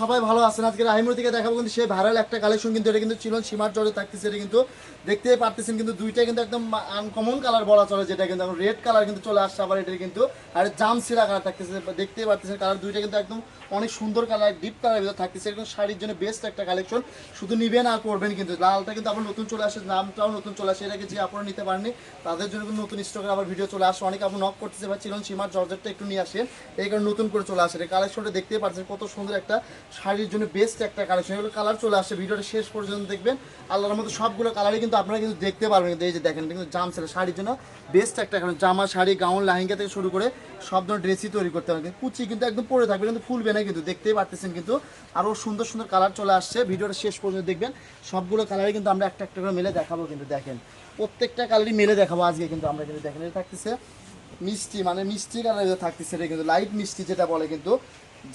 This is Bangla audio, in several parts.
সবাই ভালো আছেন। আজকে রাহিমুর থেকে দেখাবো কিন্তু সেই ভাইরাল একটা কালেকশন কিন্তু এটা কিন্তু ছিল সীমার জলে থাকতেছে, এটা কিন্তু দেখতেই পারতেছেন, কিন্তু দুইটা কিন্তু একদম আনকমন কালার বলা চলে, যেটা কিন্তু এখন রেড কালার কিন্তু চলে আসছে, আবার এটা কিন্তু আর জাম সিরা কালার থাকতেছে দেখতেই পারতেছেন কালার দুইটা কিন্তু একদম অনেক সুন্দর কালার ডিপ কালার ভিতরে থাকতেছে একদম শাড়ির জন্য বেস্ট একটা কালেকশন শুধু নিবেন আর করবেন কিন্তু। লালটা কিন্তু আবার নতুন চলে আসে নামটাও নতুন চলে আসে এটাকে যে আপনারা নিতে পারেননি, তাদের জন্য কিন্তু নতুন স্টকের আবার ভিডিও চলে আসে অনেক আপনার নক করতেছে বা চিলন সীমার জর্জেটটা একটু নিয়ে আসেন, এই কারণে নতুন করে চলে আসে কালেকশনটা দেখতেই পারছেন কত সুন্দর একটা শাড়ির জন্য বেস্ট একটা কালেকশন এগুলো কালার চলে আসে ভিডিওটা শেষ পর্যন্ত দেখবেন। আল্লাহর মতো সবগুলো কালারই কিন্তু আপনারা কিন্তু দেখতে পারবেন। এই যে দেখেন কিন্তু জাম ছেলে শাড়ির জন্য বেস্ট একটা এখন জামা, শাড়ি গাউন লাহেঙ্গা থেকে শুরু করে সব ধরনের ড্রেসই তৈরি করতে পারবেন। কুচি কিন্তু একদম পরে থাকবে, কিন্তু ফুলবে না কিন্তু, দেখতেই পারতেছেন কিন্তু। আরও সুন্দর সুন্দর কালার চলে আসছে, ভিডিওটা শেষ পর্যন্ত দেখবেন। সবগুলো কালারই কিন্তু আমরা একটা একটা করে মেলে দেখাবো কিন্তু, দেখেন। প্রত্যেকটা কালারই মেলে দেখাবো আজকে কিন্তু আমরা কিন্তু, দেখেন, এটা থাকতেছে মিষ্টি মানে মিষ্টি কালার থাকতেছে এটা কিন্তু লাইট মিষ্টি যেটা বলে কিন্তু।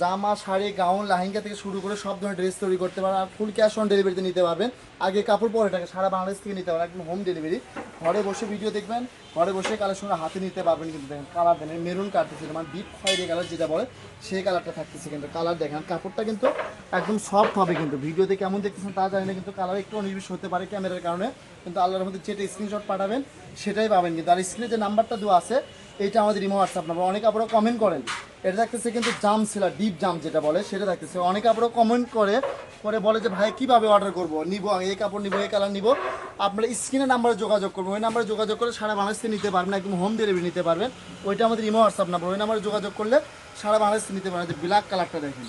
জামা, শাড়ি, গাউন, লেহেঙ্গা থেকে শুরু করে সব ধরনের ড্রেস তৈরি করতে পারেন আর ফুল ক্যাশ অন ডেলিভারিতে নিতে পারবেন। আগে কাপড় পরে টাকা সারা বাংলাদেশ থেকে নিতে পারবেন, একদম হোম ডেলিভারি ঘরে বসে ভিডিও দেখবেন, ঘরে বসে কালেকশন হাতে নিতে পারবেন কিন্তু দেখেন কালার দেন মেরুন কাটতেছে মানে ডিপ খয়েরি কালার যেটা বলে, সেই কালারটা থাকতেছে কিন্তু কালার দেখেন। কাপড়টা কিন্তু একদম সফট হবে কিন্তু ভিডিওতে কেমন দেখতেছেন তা জানি না কিন্তু কালার একটু অনির্বিষ হতে পারে ক্যামেরার কারণে, কিন্তু আল্লাহর মধ্যে যেটা স্ক্রিনশট পাঠাবেন, সেটাই পাবেন কিন্তু। আর স্ক্রিনে যে নাম্বারটা দেওয়া আছে, এইটা আমাদের ইমো হোয়াটসঅ্যাপ নাম্বার অনেক আপনারা কমেন্ট করেন। এটা থাকতেছে কিন্তু জাম ছিল ডিপ জাম যেটা বলে, সেটা থাকতেছে অনেকে আপনারা কমেন্ট করে করে বলে যে, ভাই, কীভাবে অর্ডার করব? নিবো এই কাপড় নিবো, এই কালার নিবো। আপনারা স্ক্রিনে নাম্বারে যোগাযোগ করবেন। ওই নাম্বারে যোগাযোগ করে সারা বাংলাদেশ নিতে পারবেন, একদম হোম ডেলিভারি নিতে পারবেন। ওইটা আমাদের ইমো হোয়াটসঅ্যাপ নাম্বার ওই নাম্বারে যোগাযোগ করলে সারা বাংলাদেশ নিতে পারবেন। যে ব্ল্যাক কালারটা দেখেন।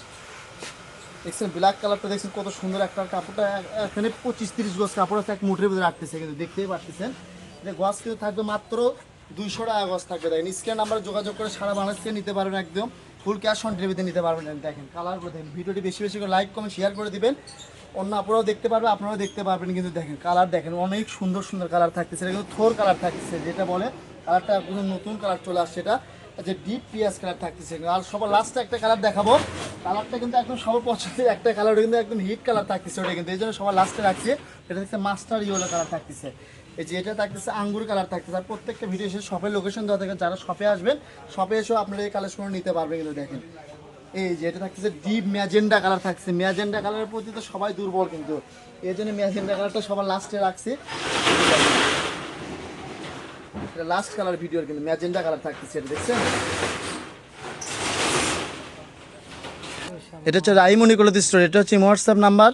দেখছেন ব্ল্যাক কালারটা দেখছেন, কত সুন্দর একটা কাপড়টা। এখানে পঁচিশ তিরিশ গজ কাপড় আছে, এক মুঠের ভিতরে রাখতেছে, কিন্তু দেখতেই যে গজ কিন্তু থাকবে মাত্র দুইশো টাকা গজ থাকবে, দেখেন। স্ক্রিন নাম্বার যোগাযোগ করে সারা বাংলাদেশ থেকে নিতে পারবেন একদম ফুল ক্যাশ অন ডেলিভারিতে নিতে পারবেন, দেখেন। কালার করে দেখেন। ভিডিওটি বেশি বেশি করে লাইক কমেন্ট শেয়ার করে দিবেন। অন্য আপনারাও দেখতে পারবেন আপনারাও দেখতে পারবেন। কিন্তু দেখেন কালার দেখেন, অনেক সুন্দর সুন্দর কালার থাকতেছে। এটা কিন্তু থোর কালার থাকতেছে, যেটা বলে কালারটা কোনো নতুন কালার চলে আসছে এটা। যে ডিপ পিয়াজ কালার থাকতেছে। আর সবার লাস্টে একটা কালার দেখাবো। কালারটা কিন্তু একদম সবার পছন্দের একটা কালার কিন্তু একদম হিট কালার থাকতেছে ওটা কিন্তু। এই জন্য সবার লাস্টে রাখছে। এটা হচ্ছে মাস্টার ইয়েলো কালার থাকতেছে। এই যে এটা থাকতেছে, আঙ্গুর কালার থাকতেছে। আর প্রত্যেকটা ভিডিও এসে শপের লোকেশন দেওয়া থাকে, যারা শপে আসবেন শপে এসেও আপনারা এই কালেকশন নিতে পারবেন কিন্তু দেখেন। এই যে এটা থাকতেছে ডিপ ম্যাজেন্ডা কালার থাকছে। ম্যাজেন্ডা কালারের প্রতি তো সবাই দুর্বল কিন্তু। এই জন্য ম্যাজেন্ডা কালারটা সবার লাস্টে রাখছে। এটা লাস্ট কালার ভিডিওর কিন্তু ম্যাজেন্ডা কালার থাকতেছে, এটা দেখছেন? এটা হচ্ছে রাইমনি কলেজ স্টোর এটা হচ্ছে WhatsApp number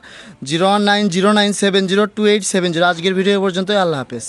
zero one nine zero nine seven zero two eight seven zero আজকের ভিডিও পর্যন্ত আল্লাহ হাফেজ।